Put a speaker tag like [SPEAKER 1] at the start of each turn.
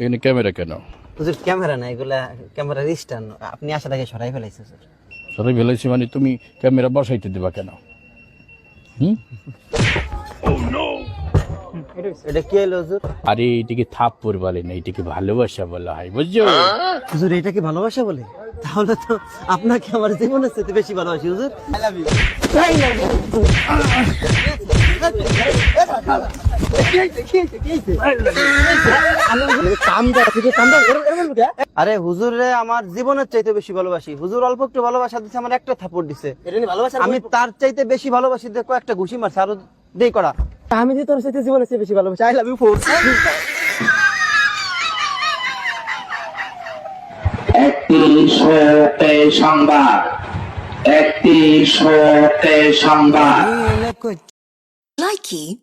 [SPEAKER 1] এখানে ক্যামেরা কেন?
[SPEAKER 2] হুজুর ক্যামেরা না এগুলা ক্যামেরার স্ট্যান্ড আপনি আসার আগে সরাই ফেলাইছে হুজুর।
[SPEAKER 1] সবাই ফেলেছি মানে তুমি ক্যামেরা বসাইতে দিবা কেন? হুম?
[SPEAKER 2] এটা কি হলো হুজুর?
[SPEAKER 1] আরে এটিকে বলে না এটিকে ভালোবাসা বলা হয় বুঝছ?
[SPEAKER 2] হুজুর এটা ভালোবাসা বলে? তাহলে তো আপনাকে আমার জীবনের চেয়ে বেশি ভালোবাসি হুজুর। আই লাভ ইউ আরে হুজুর রে আমার জীবনের চাইতে বেশি ভালোবাসি। হুজুর অল্প একটু ভালোবাসা দিচ্ছে আমার একটা থাপড় দিছে। আমি তার চাইতে বেশি ভালোবাসি দেখো একটা ঘুষি মারছে আরও দেই করা। আমি যে তোর সাথে জীবনের চেয়ে বেশি ভালোবাসি আই লাভ ইউ ফোর
[SPEAKER 3] একটি সংবাদ একটি সংবাদ।
[SPEAKER 4] Mikey.